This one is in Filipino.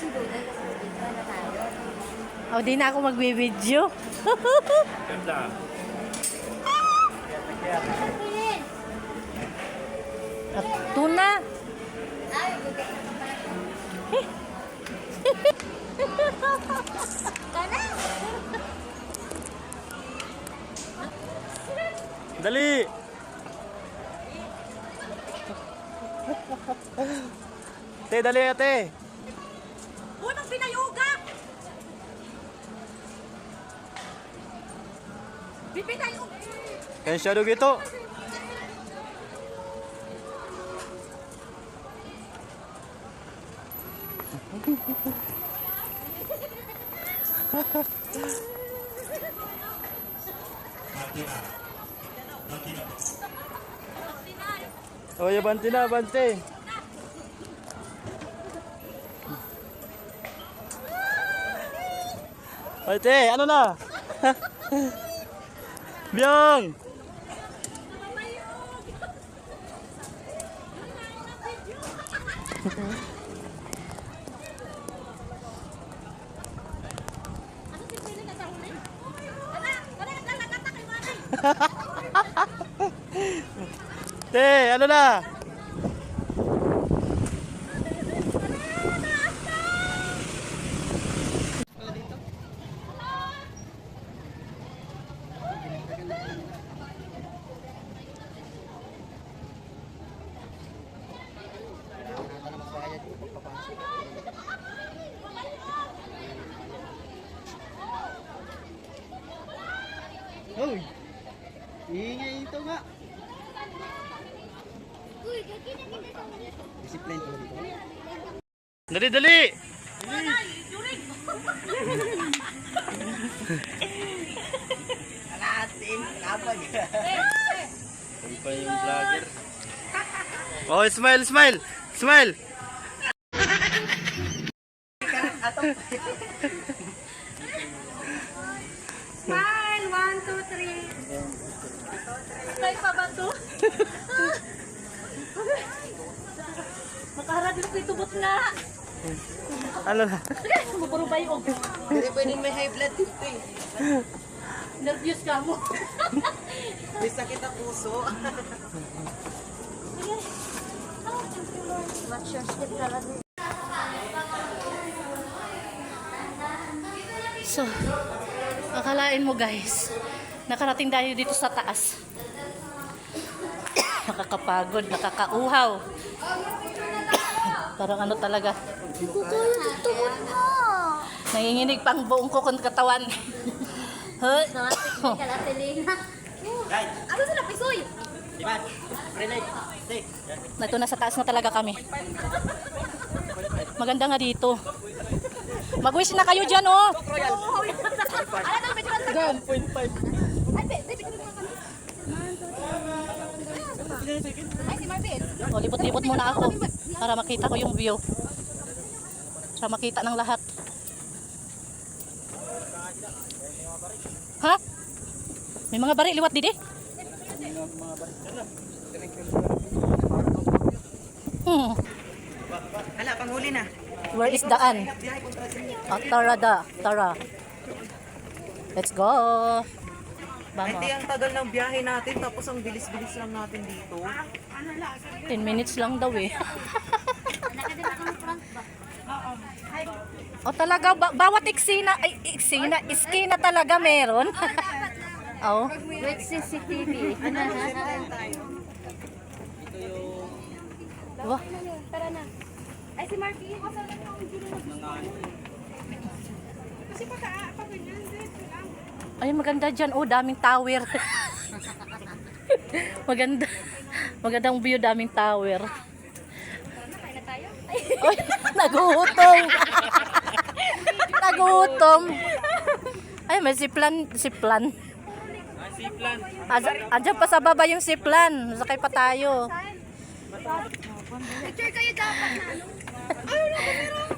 kasi dito na tayo. O, di na ako magbibideo. Ganda. At tuna. Dali! Te, dali ate. Bipinayuga! Yan siya dug ito. Oh, ya bante na, bante. Ate, ano na? Byong! Te, ano na? Hoy! Ingay ito nga. Discipline ko dito. Dali, dali! Alasin, kapag. Ano pa yung vlogger? Oh, smile, smile! Smile! Smile! One, two, three. Tay pa ba to? Makaharap ko ito bot nga. Ano na? Mabarubay og. Hindi pwedeng may high blood dito eh. Nervous ka mo. May sakit ang puso. Watch your step talaga. So, akalain mo guys, nakarating tayo dito sa taas. Nakakapagod, nakakauhaw. Parang ano talaga, nanginginig pang buong kokon katawan. Huh? Nakapit ka na Selena. Ano sila pisoy? Stay. Ito na sa taas na talaga kami. Maganda nga dito. Mag-wish na kayo dyan, oh. Ano daw medyo lang Gan, point five. Ay, be, be, be, Ay, si Marvin. O, libot-libot muna ako para makita ko yung view. Para makita ng lahat. Ha? May mga bari liwat didi? Hmm. Hala, panghuli na. Where is daan? Ah, tara da, tara. Let's go. Vamos. di ang tagal ng biyahe natin tapos ang bilis-bilis lang natin dito. 10 minutes lang daw eh. Nakadala ka ng front ba? O talaga, ba- bawat iksina, ay iksina, iskina talaga meron. oh. With CCTV. Wah, Tara na. Ay, si Marvin. Asa na yung hindi Kasi pagka, pag ganyan, ay maganda dyan. Oh, daming tower. maganda. Magandang view, daming tower. Kain na tayo. Oy, nagutom. nagutom. Ay, may siplan, siplan. Siplan. Asa- Andyan pa sa baba yung siplan. Sakay pa tayo. Picture kayo dapat na ano. Ay, wala ko meron.